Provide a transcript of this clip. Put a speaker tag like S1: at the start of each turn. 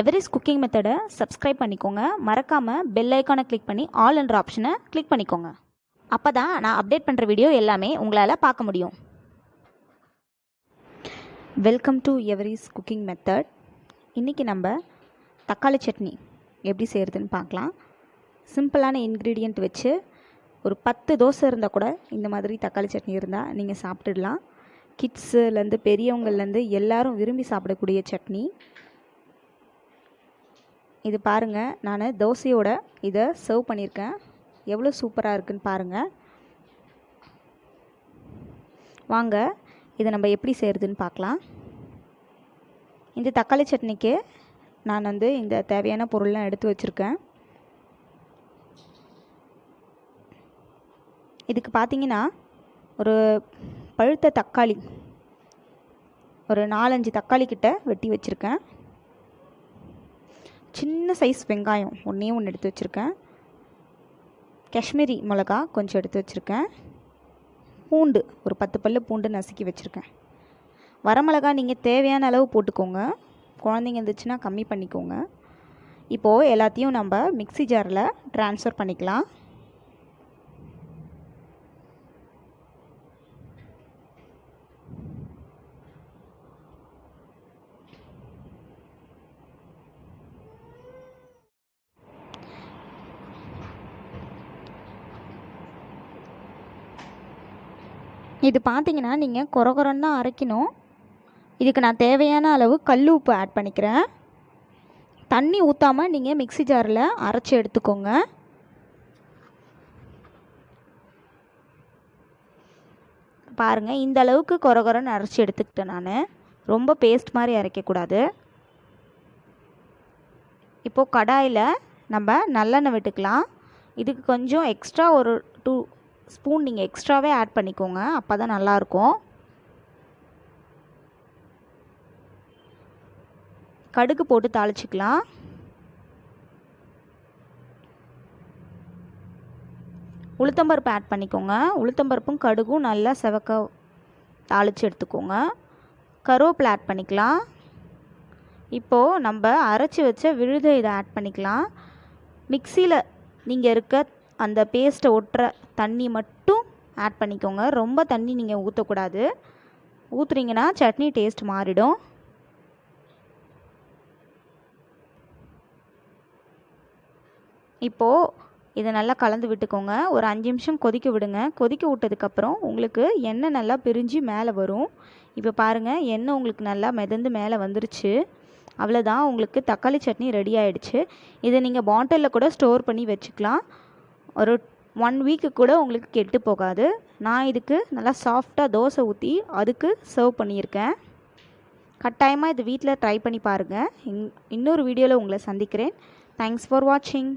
S1: எவரிஸ் cooking மெத்தடை subscribe பண்ணிக்கோங்க. மறக்காமல் பெல் ஐக்கானை கிளிக் பண்ணி ஆல் என்ற ஆப்ஷனை கிளிக் பண்ணிக்கோங்க. அப்போ தான் நான் அப்டேட் பண்ணுற வீடியோ எல்லாமே உங்களால் பார்க்க முடியும். வெல்கம் டு எவரிஸ் குக்கிங் மெத்தட் இன்றைக்கி நம்ம தக்காளி சட்னி எப்படி செய்கிறதுன்னு பார்க்கலாம். சிம்பிளான இன்க்ரீடியண்ட் வச்சு ஒரு பத்து தோசை இருந்தால் கூட இந்த மாதிரி தக்காளி சட்னி இருந்தால் நீங்கள் சாப்பிட்டுடலாம். கிட்ஸுலேருந்து பெரியவங்கள்லேருந்து எல்லாரும் விரும்பி சாப்பிடக்கூடிய சட்னி. இது பாருங்கள் நான் தோசையோட இதை சர்வ் பண்ணியிருக்கேன் எவ்வளோ சூப்பராக இருக்குன்னு பாருங்கள் வாங்க இதை நம்ம எப்படி செய்கிறதுன்னு பார்க்கலாம் இந்த தக்காளி சட்னிக்கு நான் வந்து இந்த தேவையான பொருள்லாம் எடுத்து வச்சுருக்கேன். இதுக்கு பார்த்தீங்கன்னா ஒரு பழுத்த தக்காளி ஒரு நாலஞ்சு தக்காளி கிட்ட வெட்டி வச்சுருக்கேன். சின்ன சைஸ் வெங்காயம் ஒன்றே ஒன்று எடுத்து வச்சுருக்கேன். காஷ்மீரி மிளகா கொஞ்சம் எடுத்து வச்சுருக்கேன். பூண்டு ஒரு பத்து பல்லு பூண்டு நசுக்கி வச்சுருக்கேன். வரமிளகா நீங்கள் தேவையான அளவு போட்டுக்கோங்க. குழந்தைங்க இருந்துச்சுன்னா கம்மி பண்ணிக்கோங்க. இப்போது எல்லாத்தையும் நம்ம மிக்ஸி ஜாரில் ட்ரான்ஸ்ஃபர் பண்ணிக்கலாம். இது பார்த்தீங்கன்னா நீங்கள் கொர தான் அரைக்கணும். இதுக்கு நான் தேவையான அளவு கல் உப்பு ஆட் பண்ணிக்கிறேன். தண்ணி ஊற்றாமல் நீங்கள் மிக்ஸி ஜாரில் அரைச்சி எடுத்துக்கோங்க. பாருங்கள் இந்த அளவுக்கு கொர அரைச்சி எடுத்துக்கிட்டேன் நான். ரொம்ப பேஸ்ட் மாதிரி அரைக்கக்கூடாது இப்போது கடாயில் நம்ம நல்லெண்ணெய் விட்டுக்கலாம். இதுக்கு கொஞ்சம் எக்ஸ்ட்ரா ஒரு டூ ஸ்பூன் நீங்கள் எக்ஸ்ட்ராவே ஆட் பண்ணிக்கோங்க அப்போ தான் நல்லாயிருக்கும். கடுகு போட்டு தாளிச்சிக்கலாம். உளுத்தம்பருப்பு ஆட் பண்ணிக்கோங்க. உளுத்தம்பருப்பும் கடுகும் நல்லா செவக்க தாளித்து எடுத்துக்கோங்க. கருவேப்பிலை ஆட் பண்ணிக்கலாம். இப்போது நம்ம அரைச்சி வச்ச விழுதை இதை ஆட் பண்ணிக்கலாம். மிக்சியில் நீங்கள் இருக்க அந்த பேஸ்ட்டை ஒட்டுற தண்ணி மட்டும் ஆட் பண்ணிக்கோங்க. ரொம்ப தண்ணி நீங்கள் ஊற்றக்கூடாது ஊற்றுறீங்கன்னா சட்னி டேஸ்ட் மாறிடும். இப்போது இதை நல்லா கலந்து விட்டுக்கோங்க. ஒரு அஞ்சு நிமிஷம் கொதிக்க விடுங்க. கொதிக்க விட்டதுக்கப்புறம் உங்களுக்கு எண்ணெய் நல்லா பிரிஞ்சு மேலே வரும். இப்போ பாருங்கள் எண்ணெய் உங்களுக்கு நல்லா மிதந்து மேலே வந்துருச்சு. அவ்வளோதான் உங்களுக்கு தக்காளி சட்னி ரெடி ஆகிடுச்சு இதை நீங்கள் பாட்டிலில் கூட ஸ்டோர் பண்ணி வச்சுக்கலாம். ஒரு ஒன் வீக்கு கூட உங்களுக்கு கெட்டு போகாது. நான் இதுக்கு நல்லா சாஃப்டாக தோசை ஊற்றி அதுக்கு சர்வ் பண்ணியிருக்கேன். கட்டாயமாக இது வீட்டில் ட்ரை பண்ணி பாருங்கள் இன் இன்னொரு வீடியோவில் உங்களை சந்திக்கிறேன். தேங்க்ஸ் ஃபார் வாட்சிங்